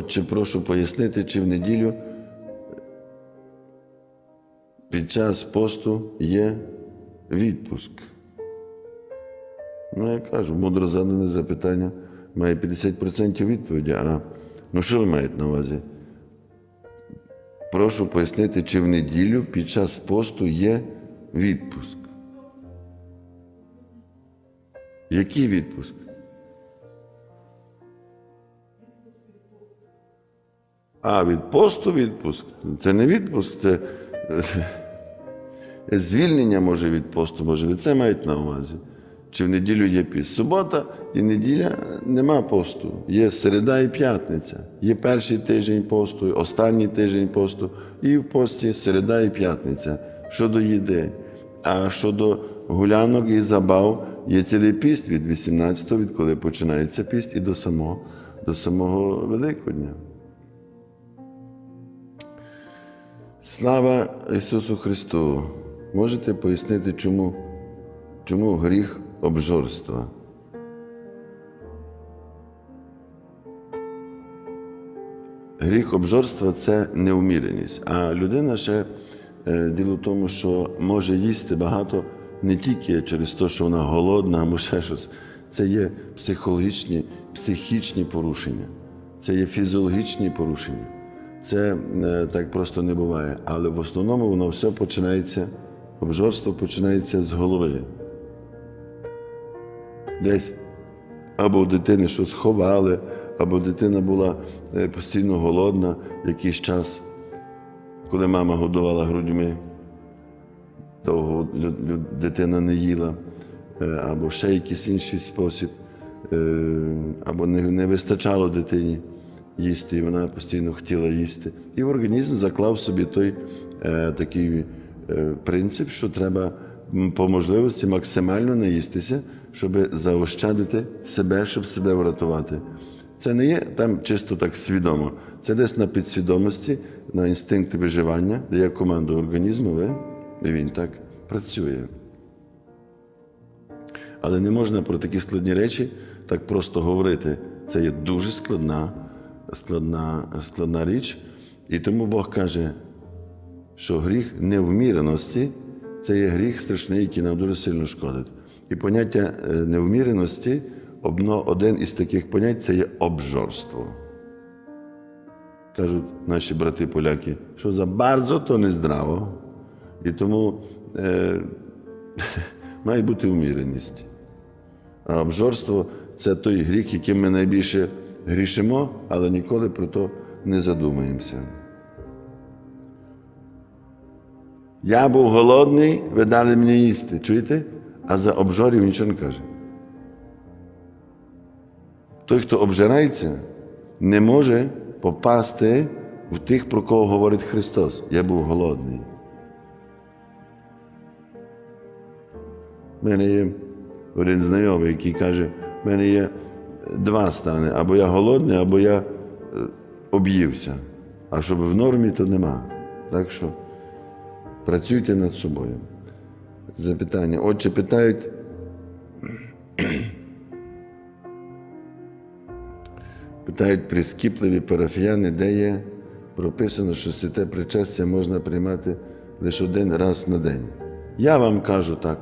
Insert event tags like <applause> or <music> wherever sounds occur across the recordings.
Отче, прошу пояснити, чи в неділю під час посту є відпуск. Ну, я кажу, мудро задане запитання має 50% відповіді. А ну що ви маєте на увазі? Прошу пояснити, чи в неділю під час посту є відпуск. Який відпуск? А, від посту відпуск. Це не відпуск, це е, звільнення може від посту, може, ви це мають на увазі. Чи в неділю є піст. Субота і неділя нема посту. Є середа і п'ятниця. Є перший тиждень посту, останній тиждень посту, і в пості середа і п'ятниця щодо їди. А щодо гулянок і забав є цілий піст від 18-го, відколи починається піст, і до самого, до самого Великодня. Слава Ісусу Христу! Можете пояснити, чому, чому гріх обжорства? Гріх обжорства це неуміреність. А людина ще е, діло в тому, що може їсти багато не тільки через те, що вона голодна або ще щось. Це є психологічні, психічні порушення, це є фізіологічні порушення. Це е, так просто не буває. Але в основному воно все починається, обжорство починається з голови. Десь або у дитини щось ховали, або дитина була е, постійно голодна якийсь час, коли мама годувала грудьми, довго дитина не їла, е, або ще якийсь інший спосіб, або не вистачало дитині їсти, і вона постійно хотіла їсти. І організм заклав собі той е, такий е, принцип, що треба по можливості максимально наїстися, щоб заощадити себе, щоб себе врятувати. Це не є там чисто так свідомо. Це десь на підсвідомості, на інстинкти виживання, де є команда організму, і він так працює. Але не можна про такі складні речі так просто говорити. Це є дуже складна, складна, складна річ. І тому Бог каже, що гріх невміреності це є гріх страшний, який нам дуже сильно шкодить. І поняття е, невміреності, одно- один із таких понять це є обжорство. Кажуть наші брати поляки, що за bardzo то нездраво. І тому е, <laughs> має бути уміреність. А обжорство це той гріх, яким ми найбільше грішимо, але ніколи про то не задумаємося. Я був голодний, ви дали мені їсти. Чуєте? А за обжорів нічого не каже. Той, хто обжирається, не може попасти в тих, про кого говорить Христос. Я був голодний. У мене є один знайомий, який каже, в мене є два стани, або я голодний, або я е, об'ївся. А щоб в нормі, то нема. Так що працюйте над собою. Запитання. Отже, питають. <clears throat> Питають прискіпливі парафіяни, де є прописано, що святе причастя можна приймати лише один раз на день. Я вам кажу так.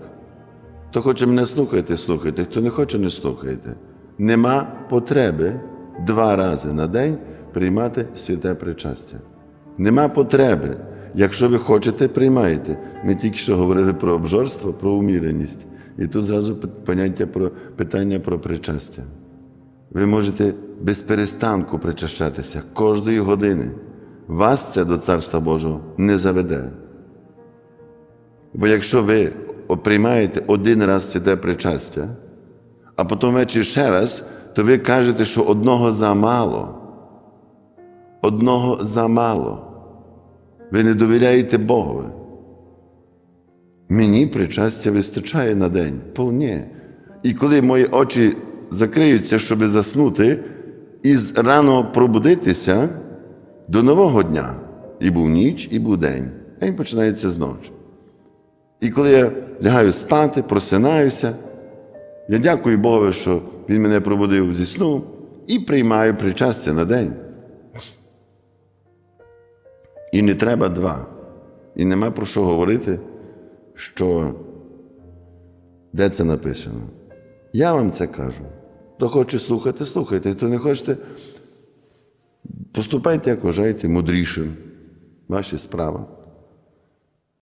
Хто хоче мене слухайте, слухайте, хто не хоче, не слухайте. Нема потреби два рази на день приймати святе причастя. Нема потреби. Якщо ви хочете, приймайте. Ми тільки що говорили про обжорство, про уміреність. І тут зразу поняття про питання про причастя. Ви можете без перестанку причащатися кожної години. Вас це до Царства Божого не заведе. Бо якщо ви приймаєте один раз святе причастя, а потім ввечері ще раз, то ви кажете, що одного замало. Одного замало. Ви не довіряєте Богові. Мені причастя вистачає на день. Повні. І коли мої очі закриються, щоб заснути, і рано пробудитися до нового дня. І був ніч, і був день. День починається з ночі. І коли я лягаю спати, просинаюся, я дякую Богу, що Він мене пробудив зі сну і приймаю причастя на день. І не треба два. І нема про що говорити, що де це написано. Я вам це кажу. Хто хоче слухати, слухайте. Хто не хочете, поступайте, як вважаєте, мудрішим. Ваші справа.